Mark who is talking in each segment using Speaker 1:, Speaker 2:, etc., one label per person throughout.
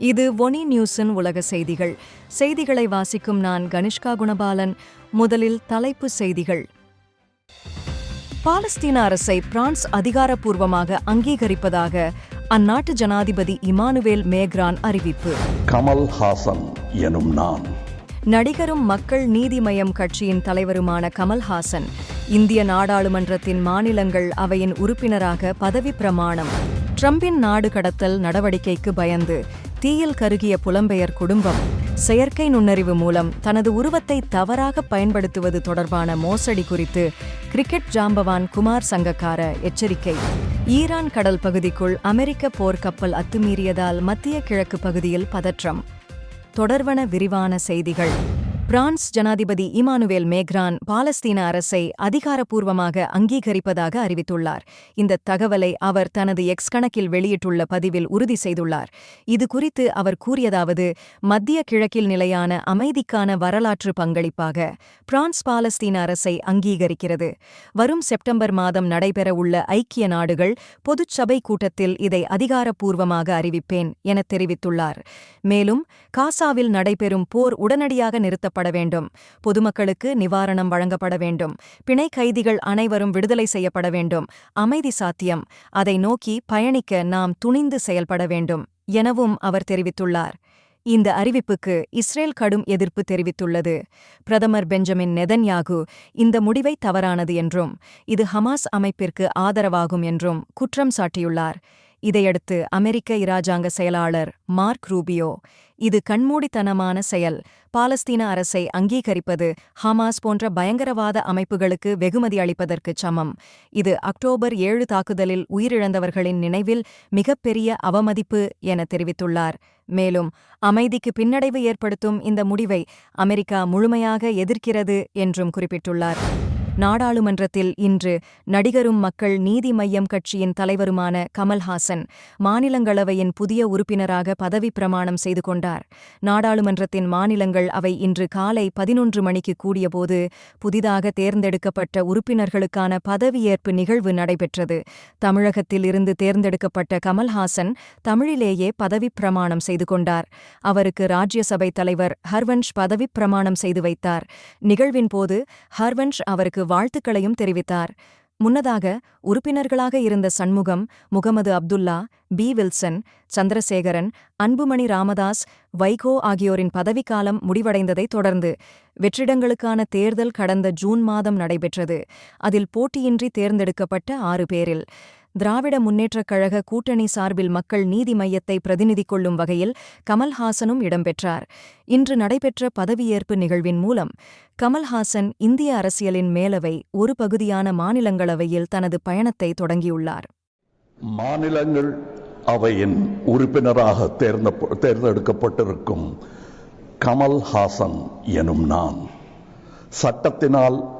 Speaker 1: இது ஒனி நியூஸின் உலக செய்திகள். செய்திகளை வாசிக்கும் நான் கனிஷ்கா குணபாலன். முதலில் தலைப்பு செய்திகள். பாலஸ்தீன அரசை பிரான்ஸ் அதிகாரப்பூர்வமாக அங்கீகரிப்பதாக அந்நாட்டு ஜனாதிபதி இமானுவேல் மேக்ரான் அறிவிப்பு.
Speaker 2: கமல் ஹாசன் எனும் நான்.
Speaker 1: நடிகரும் மக்கள் நீதி மய்யம் கட்சியின் தலைவருமான கமல்ஹாசன் இந்திய நாடாளுமன்றத்தின் மாநிலங்கள் அவையின் உறுப்பினராக பதவி பிரமாணம். ட்ரம்பின் நாடு கடத்தல் நடவடிக்கைக்கு பயந்து தீயில் கருகிய புலம்பெயர் குடும்பம் செயற்கை நுண்ணறிவு மூலம் தனது உருவத்தை தவறாக பயன்படுத்துவது தொடர்பான மோசடி குறித்து கிரிக்கெட் ஜாம்பவான் குமார் சங்கக்கார எச்சரிக்கை. ஈரான் கடல் பகுதிக்குள் அமெரிக்க போர்க்கப்பல் அத்துமீறியதால் மத்திய கிழக்கு பகுதியில் பதற்றம். தொடர்வன விரிவான செய்திகள். பிரான்ஸ் ஜனாதிபதி இமானுவேல் மேக்ரான் பாலஸ்தீன அரசை அதிகாரப்பூர்வமாக அங்கீகரிப்பதாக அறிவித்துள்ளார். இந்த தகவலை அவர் தனது எக்ஸ் கணக்கில் வெளியிட்டுள்ள பதிவில் உறுதி செய்துள்ளார். இது குறித்து அவர் கூறியதாவது மத்திய கிழக்கில் நிலையான அமைதிக்கான வரலாற்று பங்களிப்பாக பிரான்ஸ் பாலஸ்தீன அரசை அங்கீகரிக்கிறது. வரும் செப்டம்பர் மாதம் நடைபெறவுள்ள ஐக்கிய நாடுகள் பொதுச் சபை கூட்டத்தில் இதை அதிகாரப்பூர்வமாக அறிவிப்பேன் என தெரிவித்துள்ளார். மேலும் காசாவில் நடைபெறும் போர் உடனடியாக நிறுத்தப்பட வேண்டும். பொதுமக்களுக்கு நிவாரணம் வழங்கப்பட வேண்டும். பிணை கைதிகள் அனைவரும் விடுதலை செய்யப்பட வேண்டும். அமைதி சாத்தியம். அதை நோக்கி பயணிக்க நாம் துணிந்து செயல்பட வேண்டும் எனவும் அவர் தெரிவித்துள்ளார். இந்த அறிவிப்புக்கு இஸ்ரேல் கடும் எதிர்ப்பு தெரிவித்துள்ளது. பிரதமர் பெஞ்சமின் நெதன்யாகு இந்த முடிவை தவறானது என்றும் இது ஹமாஸ் அமைப்பிற்கு ஆதரவாகும் என்றும் குற்றம் சாட்டியுள்ளார். இதையடுத்து அமெரிக்க இராஜாங்க செயலாளர் மார்க் ரூபியோ இது கண்மூடித்தனமான செயல். பாலஸ்தீன அரசை அங்கீகரிப்பது ஹமாஸ் போன்ற பயங்கரவாத அமைப்புகளுக்கு வெகுமதி அளிப்பதற்குச் சமம். இது அக்டோபர் ஏழு தாக்குதலில் உயிரிழந்தவர்களின் நினைவில் மிகப்பெரிய அவமதிப்பு என தெரிவித்துள்ளார். மேலும் அமைதிக்கு பின்னடைவு ஏற்படுத்தும் இந்த முடிவை அமெரிக்கா முழுமையாக எதிர்க்கிறது என்றும் குறிப்பிட்டுள்ளார். நாடாளுமன்றத்தில் இன்று நடிகரும் மக்கள் நீதி மையம் கட்சியின் தலைவருமான கமல்ஹாசன் மாநிலங்களவையின் புதிய உறுப்பினராக பதவி பிரமாணம் செய்து கொண்டார். நாடாளுமன்றத்தின் மாநிலங்கள் அவை இன்று காலை பதினொன்று மணிக்கு கூடியபோது புதிதாக தேர்ந்தெடுக்கப்பட்ட உறுப்பினர்களுக்கான பதவியேற்பு நிகழ்வு நடைபெற்றது. தமிழகத்தில் இருந்து தேர்ந்தெடுக்கப்பட்ட கமல்ஹாசன் தமிழிலேயே பதவிப் பிரமாணம் செய்து கொண்டார். அவருக்கு ராஜ்யசபை தலைவர் ஹர்வன்ஷ் பதவிப் பிரமாணம் செய்து வைத்தார். நிகழ்வின் போது ஹர்வன்ஷ் அவருக்கு வாழ்த்துக்களையும் தெரிவித்தார். முன்னதாக உறுப்பினர்களாக இருந்த சண்முகம் முகமது அப்துல்லா பி. வில்சன் சந்திரசேகரன் அன்புமணி ராமதாஸ் வைகோ ஆகியோரின் பதவிக்காலம் முடிவடைந்ததைத் தொடர்ந்து வெற்றிடங்களுக்கான தேர்தல் கடந்த ஜூன் மாதம் நடைபெற்றது. அதில் போட்டியின்றி தேர்ந்தெடுக்கப்பட்ட ஆறு பேரில் திராவிட முன்னேற்றக் கழக கூட்டணி சார்பில் மக்கள் நீதி மையத்தை பிரதிநிதி கொள்ளும் வகையில் கமல்ஹாசனும் இடம்பெற்றார். இன்று நடைபெற்ற பதவியேற்பு நிகழ்வின் மூலம் கமல்ஹாசன் இந்திய அரசியலின் மேலவை ஒரு பகுதியான மாநிலங்களவையில் தனது பயணத்தை தொடங்கியுள்ளார்.
Speaker 2: மாநிலங்கள் அவையின் உறுப்பினராக தேர்ந்த தேர்ந்தெடுக்கப்பட்டிருக்கும் கமல்ஹாசன் எனும் நான் சட்டத்தினால்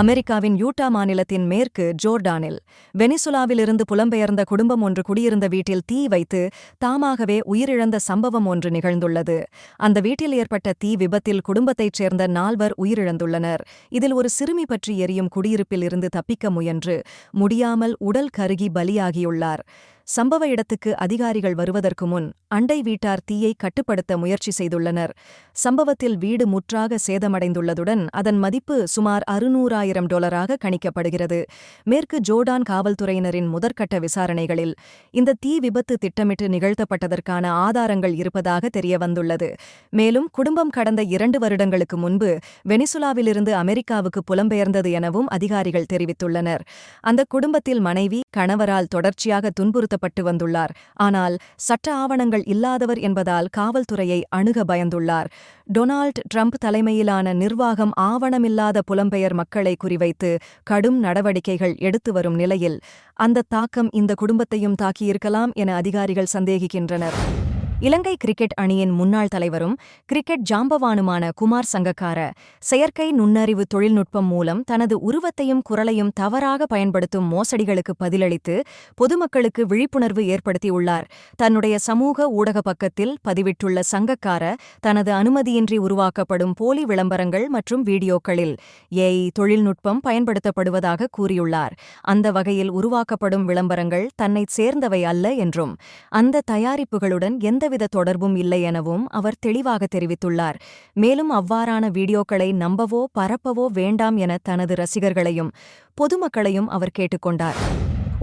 Speaker 1: அமெரிக்காவின் யூட்டா மாநிலத்தின் மேற்கு ஜோர்டானில் வெனிசுலாவிலிருந்து புலம்பெயர்ந்த குடும்பம் ஒன்று குடியிருந்த வீட்டில் தீ வைத்து தாமாகவே உயிரிழந்த சம்பவம் ஒன்று நிகழ்ந்துள்ளது. அந்த வீட்டில் ஏற்பட்ட தீ விபத்தில் குடும்பத்தைச் சேர்ந்த நால்வர் உயிரிழந்துள்ளனர். இதில் ஒரு சிறுமி பற்றி எரியும் குடியிருப்பில் இருந்து தப்பிக்க முயன்று முடியாமல் உடல் கருகி பலியாகியுள்ளார். சம்பவ இடத்துக்கு அதிகாரிகள் வருவதற்கு முன் அண்டை வீட்டார் தீயை கட்டுப்படுத்த முயற்சி செய்துள்ளனர். சம்பவத்தில் வீடு முற்றாக சேதமடைந்துள்ளதுடன் அதன் மதிப்பு சுமார் அறுநூறாயிரம் டாலராக கணிக்கப்படுகிறது. மேற்கு ஜோர்டான் காவல்துறையினரின் முதற்கட்ட விசாரணைகளில் இந்த தீ விபத்து திட்டமிட்டு நிகழ்த்தப்பட்டதற்கான ஆதாரங்கள் இருப்பதாக தெரியவந்துள்ளது. மேலும் குடும்பம் கடந்த இரண்டு வருடங்களுக்கு முன்பு வெனிசுலாவிலிருந்து அமெரிக்காவுக்கு புலம்பெயர்ந்தது எனவும் அதிகாரிகள் தெரிவித்துள்ளனர். அந்த குடும்பத்தில் மனைவி கணவரால் தொடர்ச்சியாக துன்புறுத்தப்பட்டு வந்துள்ளார். ஆனால் சட்ட ஆவணங்கள் இல்லாதவர் என்பதால் காவல்துறையை அணுக பயந்துள்ளார். டொனால்ட் ட்ரம்ப் தலைமையிலான நிர்வாகம் ஆவணமில்லாத புலம்பெயர் மக்களை குறிவைத்து கடும் நடவடிக்கைகள் எடுத்து வரும் நிலையில் அந்த தாக்கம் இந்த குடும்பத்தையும் தாக்கியிருக்கலாம் என அதிகாரிகள் சந்தேகிக்கின்றனர். இலங்கை கிரிக்கெட் அணியின் முன்னாள் தலைவரும் கிரிக்கெட் ஜாம்பவானுமான குமார் சங்கக்கார செயற்கை நுண்ணறிவு தொழில்நுட்பம் மூலம் தனது உருவத்தையும் குரலையும் தவறாக பயன்படுத்தும் மோசடிகளுக்கு பதிலளித்து பொதுமக்களுக்கு விழிப்புணர்வு ஏற்படுத்தியுள்ளார். தன்னுடைய சமூக ஊடக பக்கத்தில் பதிவிட்டுள்ள சங்கக்கார தனது அனுமதியின்றி உருவாக்கப்படும் போலி விளம்பரங்கள் மற்றும் வீடியோக்களில் ஏஐ தொழில்நுட்பம் பயன்படுத்தப்படுவதாக கூறியுள்ளார். அந்த வகையில் உருவாக்கப்படும் விளம்பரங்கள் தன்னைச் சேர்ந்தவை அல்ல என்றும் அந்த தயாரிப்புகளுடன் எந்த எந்தவித தொடர்பும் இல்லை எனவும் அவர் தெளிவாக தெரிவித்துள்ளார். மேலும் அவ்வாறான வீடியோக்களை நம்பவோ பரப்பவோ வேண்டாம் என தனது ரசிகர்களையும் பொதுமக்களையும் அவர் கேட்டுக்கொண்டார்.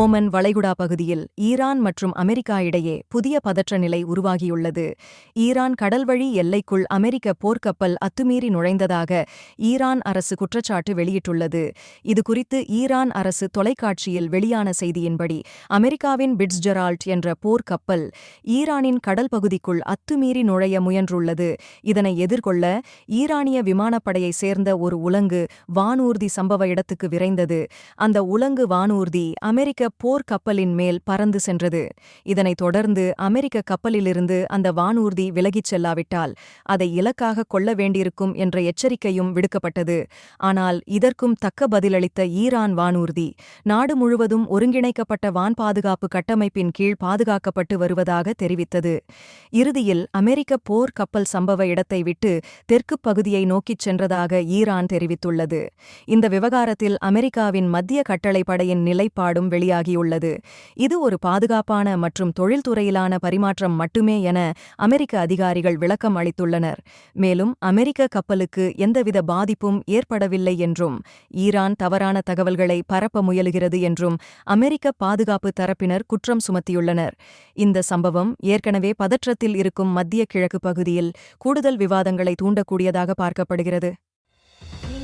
Speaker 1: ஓமன் வளைகுடா பகுதியில் ஈரான் மற்றும் அமெரிக்கா இடையே புதிய பதற்ற நிலை உருவாகியுள்ளது. ஈரான் கடல்வழி எல்லைக்குள் அமெரிக்க போர்க்கப்பல் அத்துமீறி நுழைந்ததாக ஈரான் அரசு குற்றச்சாட்டு வெளியிட்டுள்ளது. இதுகுறித்து ஈரான் அரசு தொலைக்காட்சியில் வெளியான செய்தியின்படி அமெரிக்காவின் பிட்ஸ்ஜெரால்ட் என்ற போர்க்கப்பல் ஈரானின் கடல் பகுதிக்குள் அத்துமீறி நுழைய முயன்றுள்ளது. இதனை எதிர்கொள்ள ஈரானிய விமானப்படையைச் சேர்ந்த ஒரு உலங்கு வானூர்தி சம்பவ இடத்துக்கு விரைந்தது. அந்த உலங்கு வானூர்தி அமெரிக்க போர் கப்பலின் மேல் பறந்து சென்றது. இதனைத் தொடர்ந்து அமெரிக்க கப்பலிலிருந்து அந்த வானூர்தி விலகிச் செல்லாவிட்டால் அதை இலக்காக கொள்ள வேண்டியிருக்கும் என்ற எச்சரிக்கையும் விடுக்கப்பட்டது. ஆனால் இதற்கும் தக்க பதிலளித்த ஈரான் வானூர்தி நாடு முழுவதும் ஒருங்கிணைக்கப்பட்ட வான் பாதுகாப்பு கட்டமைப்பின் கீழ் பாதுகாக்கப்பட்டு வருவதாக தெரிவித்தது. இறுதியில் அமெரிக்க போர் கப்பல் சம்பவ இடத்தை விட்டு தெற்குப் பகுதியை நோக்கிச் சென்றதாக ஈரான் தெரிவித்துள்ளது. இந்த விவகாரத்தில் அமெரிக்காவின் மத்திய கட்டளைப்படையின் நிலைப்பாடும் வெளி வெளியாகியுள்ளது. இது ஒரு பாதுகாப்பான மற்றும் தொழில்துறையிலான பரிமாற்றம் மட்டுமே என அமெரிக்க அதிகாரிகள் விளக்கம் அளித்துள்ளனர். மேலும் அமெரிக்க கப்பலுக்கு எந்தவித பாதிப்பும் ஏற்படவில்லை என்றும் ஈரான் தவறான தகவல்களை பரப்ப முயலுகிறது என்றும் அமெரிக்க பாதுகாப்பு தரப்பினர் குற்றம் சுமத்தியுள்ளனர். இந்த சம்பவம் ஏற்கனவே பதற்றத்தில் இருக்கும் மத்திய கிழக்கு பகுதியில் கூடுதல் விவாதங்களை தூண்டக்கூடியதாக பார்க்கப்படுகிறது.